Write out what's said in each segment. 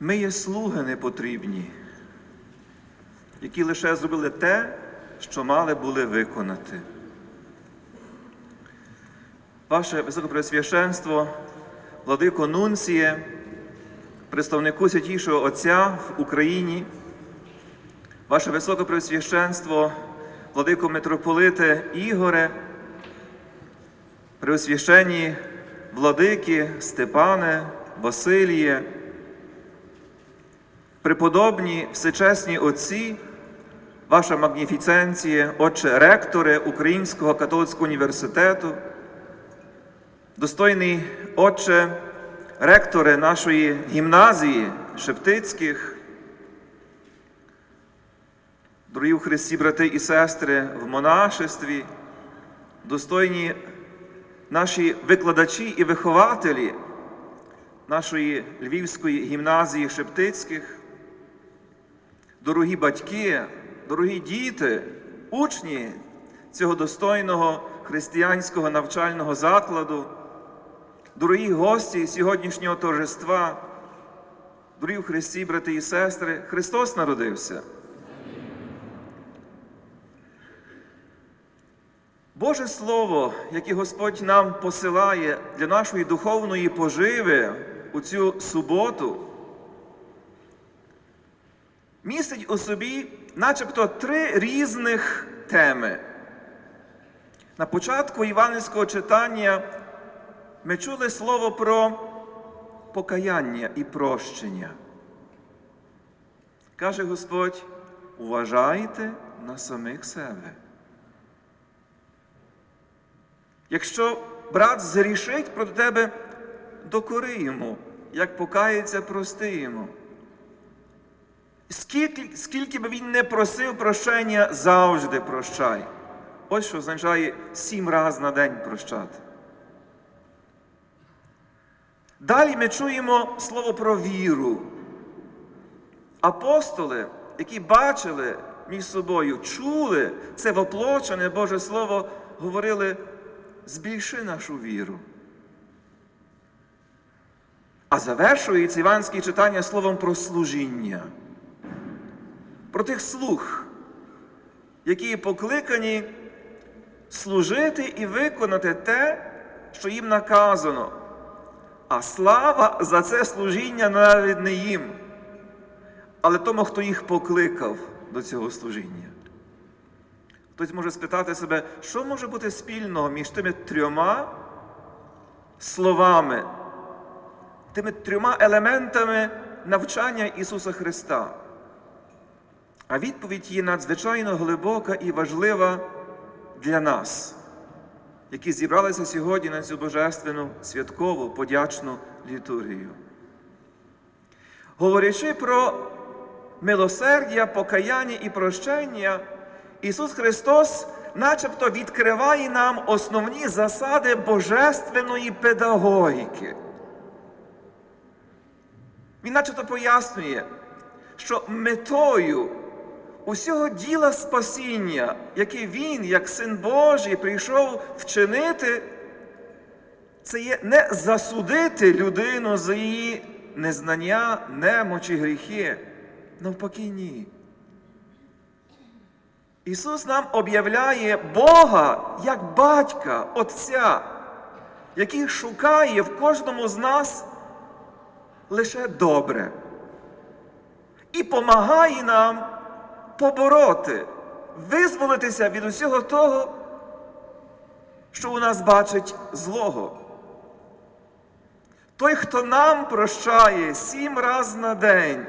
Ми є слуги непотрібні, які лише зробили те, що мали були виконати. Ваше Високопресвященство, владико Нунціє, представнику Святішого Отця в Україні, Ваше Високопресвященство, владико митрополите Ігоре, Преосвященні владики Степане, Василіє, преподобні всечесні отці, ваша магніфіценція, отче ректори Українського католицького університету, достойний отче ректори нашої гімназії Шептицьких, дорогі у Христі, брати і сестри в монашестві, достойні наші викладачі і вихователі нашої Львівської гімназії Шептицьких, дорогі батьки, дорогі діти, учні цього достойного християнського навчального закладу, дорогі гості сьогоднішнього торжества, дорогі в Христі, брати і сестри, Христос народився. Боже Слово, яке Господь нам посилає для нашої духовної поживи у цю суботу, містить у собі начебто три різних теми. На початку Іванівського читання ми чули слово про покаяння і прощення. Каже Господь, уважайте на самих себе. Якщо брат зрішить проти тебе, докори йому, як покається, прости йому. Скільки, скільки би він не просив прощення, завжди прощай. Ось що означає сім разів на день прощати. Далі ми чуємо слово про віру. Апостоли, які бачили між собою, чули це воплочене Боже Слово, говорили, збільши нашу віру. А завершується Іванське читання словом про служіння, про тих слуг, які покликані служити і виконати те, що їм наказано. А слава за це служіння навіть не їм, але тому, хто їх покликав до цього служіння. Хтось може спитати себе, що може бути спільного між тими трьома словами, тими трьома елементами навчання Ісуса Христа. А відповідь є надзвичайно глибока і важлива для нас, які зібралися сьогодні на цю божественну святкову подячну літургію. Говорячи про милосердя, покаяння і прощення, Ісус Христос начебто відкриває нам основні засади божественної педагогіки. Він начебто пояснює, що метою усього діла спасіння, яке Він, як Син Божий, прийшов вчинити, це є не засудити людину за її незнання, немочі, гріхи. Навпаки, ні. Ісус нам об'являє Бога як батька, Отця, який шукає в кожному з нас лише добре і помагає нам побороти, визволитися від усього того, що у нас бачить злого. Той, хто нам прощає сім раз на день,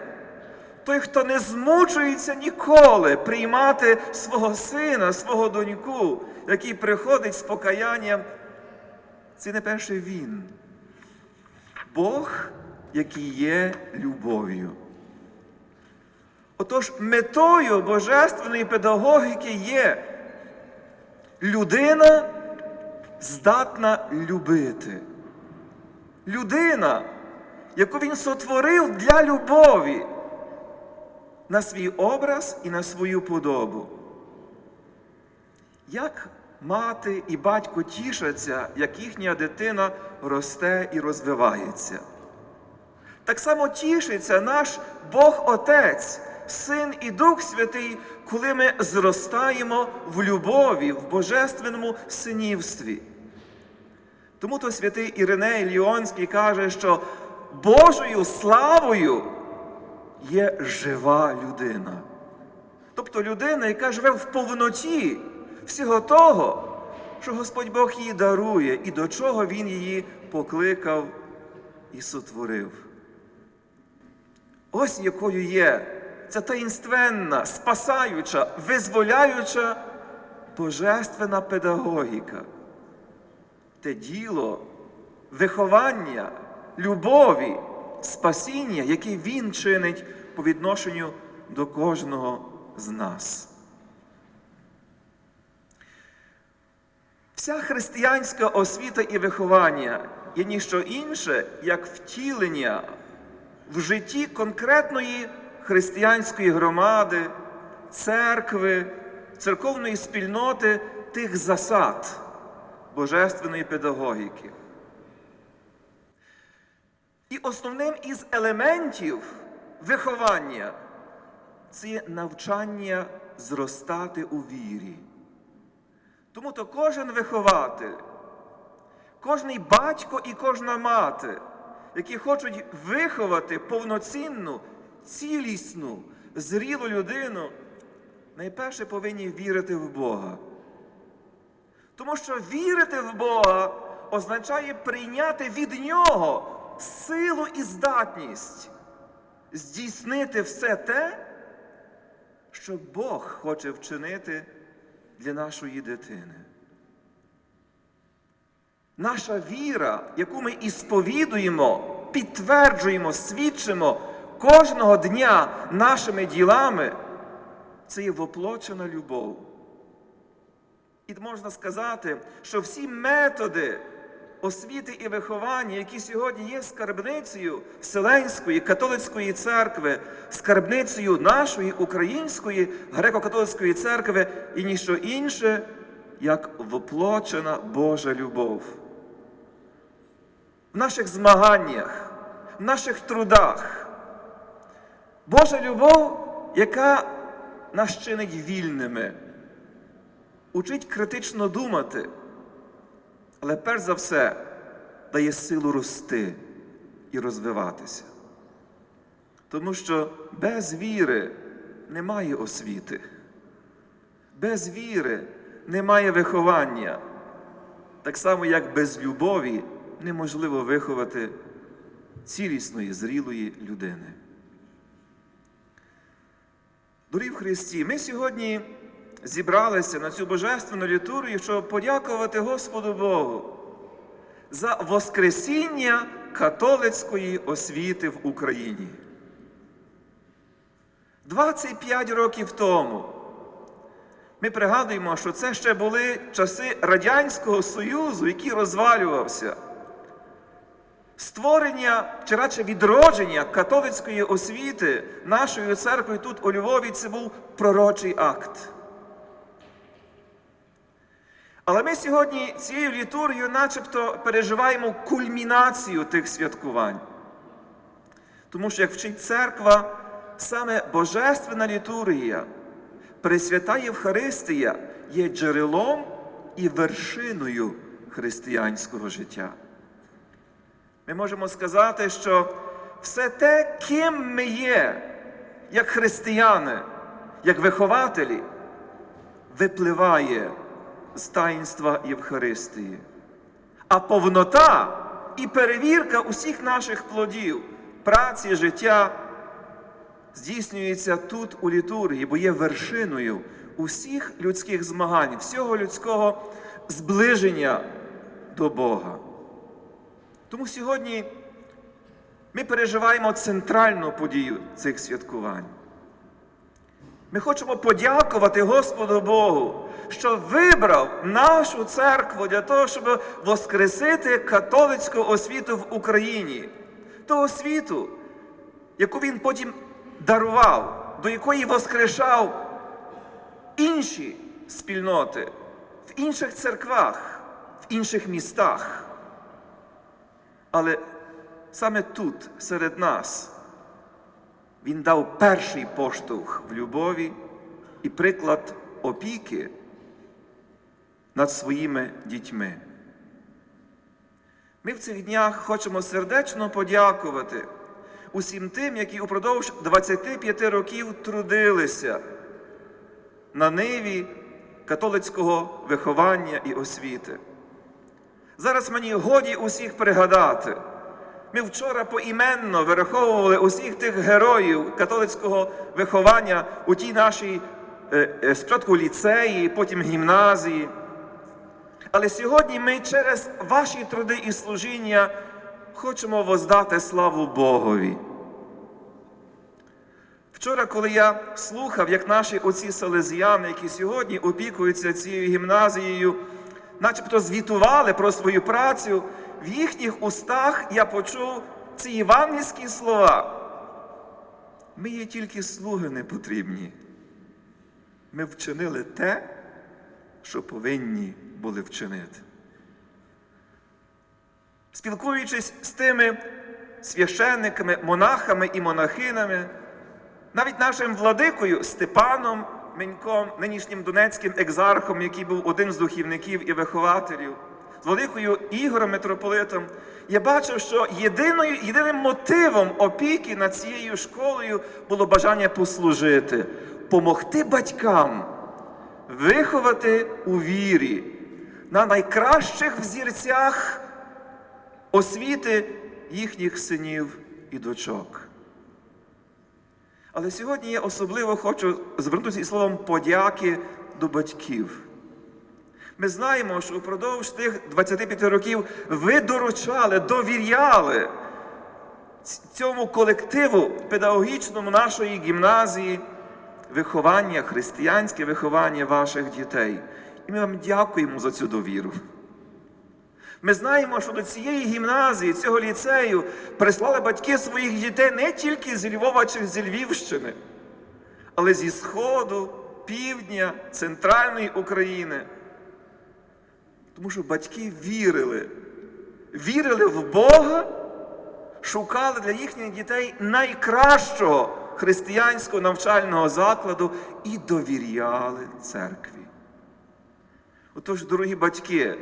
той, хто не змучується ніколи приймати свого сина, свого доньку, який приходить з покаянням, це не перший він. Бог, який є любов'ю. Отож, метою божественної педагогіки є людина здатна любити. Людина, яку він сотворив для любові на свій образ і на свою подобу. Як мати і батько тішаться, як їхня дитина росте і розвивається. Так само тішиться наш Бог Отець, Син і Дух Святий, коли ми зростаємо в любові, в божественному синівстві. Тому то святий Іриней Ліонський каже, що Божою славою є жива людина. Тобто людина, яка живе в повноті всього того, що Господь Бог їй дарує і до чого Він її покликав і сотворив. Ось якою є ця таїнственна, спасаюча, визволяюча божественна педагогіка. Те діло виховання, любові, спасіння, яке Він чинить по відношенню до кожного з нас. Вся християнська освіта і виховання є ніщо інше, як втілення в житті конкретної християнської громади, церкви, церковної спільноти тих засад божественної педагогіки. І основним із елементів виховання це навчання зростати у вірі. Тому то кожен вихователь, кожний батько і кожна мати, які хочуть виховати повноцінну, цілісну, зрілу людину, найперше повинні вірити в Бога. Тому що вірити в Бога означає прийняти від Нього силу і здатність здійснити все те, що Бог хоче вчинити для нашої дитини. Наша віра, яку ми ісповідуємо, підтверджуємо, свідчимо кожного дня нашими ділами, це є воплочена любов. І можна сказати, що всі методи освіти і виховання, які сьогодні є скарбницею Вселенської католицької церкви, скарбницею нашої української греко-католицької церкви, і ніщо інше, як воплочена Божа любов. В наших змаганнях, в наших трудах. Божа любов, яка нас чинить вільними, учить критично думати, але перш за все дає силу рости і розвиватися. Тому що без віри немає освіти, без віри немає виховання, так само, як без любові неможливо виховати цілісної, зрілої людини. Дорогі в Христі, ми сьогодні зібралися на цю божественну літургію, щоб подякувати Господу Богу за Воскресіння католицької освіти в Україні. 25 років тому ми пригадуємо, що це ще були часи Радянського Союзу, який розвалювався. Створення чи радше відродження католицької освіти нашою церквою тут у Львові це був пророчий акт. Але ми сьогодні цією літургією начебто переживаємо кульмінацію тих святкувань. Тому що, як вчить церква, саме Божественна літургія, Пресвята Євхаристія є джерелом і вершиною християнського життя. Ми можемо сказати, що все те, ким ми є, як християни, як вихователі, випливає з таїнства Євхаристії. А повнота і перевірка усіх наших плодів, праці, життя здійснюється тут у літургії, бо є вершиною усіх людських змагань, всього людського зближення до Бога. Тому сьогодні ми переживаємо центральну подію цих святкувань. Ми хочемо подякувати Господу Богу, що вибрав нашу церкву для того, щоб воскресити католицьку освіту в Україні, ту освіту, яку він потім дарував, до якої воскрешав інші спільноти в інших церквах, в інших містах. Але саме тут, серед нас, він дав перший поштовх в любові і приклад опіки над своїми дітьми. Ми в цих днях хочемо сердечно подякувати усім тим, які упродовж 25 років трудилися на ниві католицького виховання і освіти. Зараз мені годі усіх пригадати. Ми вчора поіменно вираховували усіх тих героїв католицького виховання у тій нашій е, е, спочатку ліцеї, потім гімназії. Але сьогодні ми через ваші труди і служіння хочемо воздати славу Богові. Вчора, коли я слухав, як наші оці селезіяни, які сьогодні опікуються цією гімназією, начебто звітували про свою працю, в їхніх устах я почув ці євангельські слова. Ми є тільки слуги не потрібні. Ми вчинили те, що повинні були вчинити. Спілкуючись з тими священниками, монахами і монахинами, навіть нашим владикою Степаном Меньком, нинішнім донецьким екзархом, який був один з духівників і вихователів, з владикою Ігорем митрополитом, я бачив, що єдиною, єдиним мотивом опіки над цією школою було бажання послужити, помогти батькам виховати у вірі на найкращих взірцях освіти їхніх синів і дочок. Але сьогодні я особливо хочу звернутися із словом подяки до батьків. Ми знаємо, що впродовж тих 25 років ви доручали, довіряли цьому колективу педагогічному нашої гімназії виховання, християнське виховання ваших дітей. І ми вам дякуємо за цю довіру. Ми знаємо, що до цієї гімназії, цього ліцею прислали батьки своїх дітей не тільки з Львова чи з Львівщини, але зі Сходу, Півдня, Центральної України. Тому що батьки вірили, вірили в Бога, шукали для їхніх дітей найкращого християнського навчального закладу і довіряли церкві. Отож, дорогі батьки,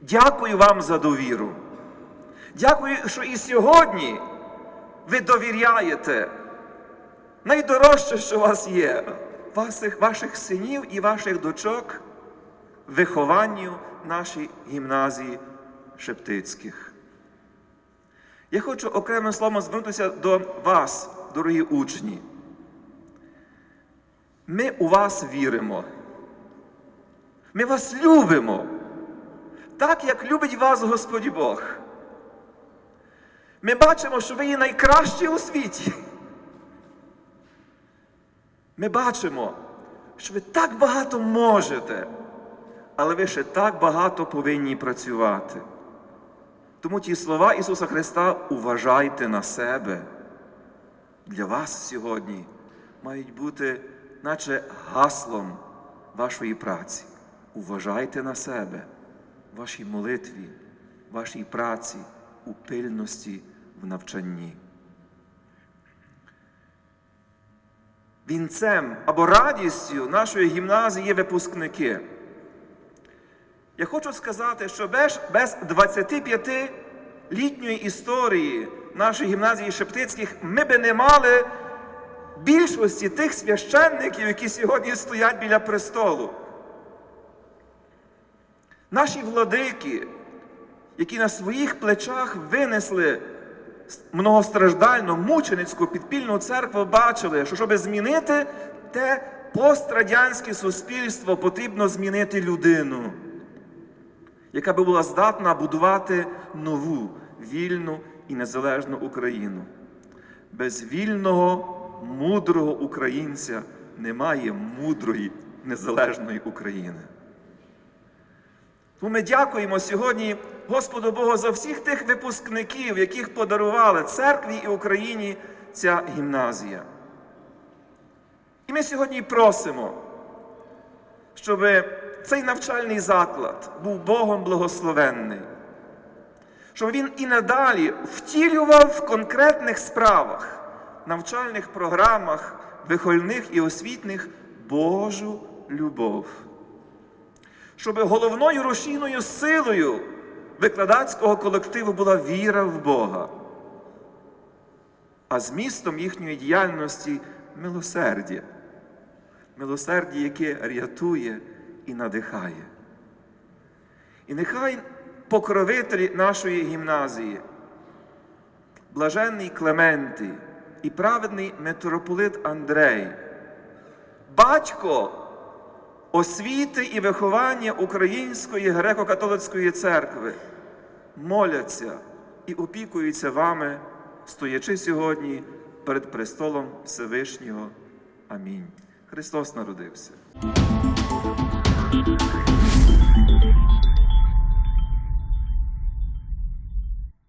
дякую вам за довіру. Дякую, що і сьогодні ви довіряєте найдорожче, що у вас є, ваших, ваших синів і ваших дочок вихованню нашій гімназії Шептицьких. Я хочу окремим словом звернутися до вас, дорогі учні. Ми у вас віримо. Ми вас любимо, так як любить вас Господь Бог. Ми бачимо, що ви є найкращі у світі. Ми бачимо, що ви так багато можете, але ви ще так багато повинні працювати. Тому ті слова Ісуса Христа уважайте на себе. Для вас сьогодні мають бути, наче гаслом вашої праці. Уважайте на себе, вашій молитві, вашій праці, у пильності, в навчанні. Вінцем або радістю нашої гімназії є випускники. Я хочу сказати, що без, без 25-літньої історії нашої гімназії Шептицьких ми би не мали більшості тих священників, які сьогодні стоять біля престолу. Наші владики, які на своїх плечах винесли многостраждальну, мученицьку підпільну церкву, бачили, що щоб змінити те пострадянське суспільство, потрібно змінити людину, яка би була здатна будувати нову, вільну і незалежну Україну. Без вільного, мудрого українця немає мудрої незалежної України. Тому ми дякуємо сьогодні Господу Богу за всіх тих випускників, яких подарували церкві і Україні ця гімназія. І ми сьогодні просимо, щоб цей навчальний заклад був Богом благословенний, щоб він і надалі втілював в конкретних справах, навчальних програмах, вихольних і освітних Божу любов. Щоб головною рушійною силою викладацького колективу була віра в Бога, а змістом їхньої діяльності милосердя. Милосердя, яке рятує і надихає. І нехай покровителі нашої гімназії, блаженний Клементий і праведний митрополит Андрей, батько освіти і виховання Української греко-католицької церкви, моляться і опікуються вами, стоячи сьогодні перед престолом Всевишнього. Амінь. Христос народився. Thank you.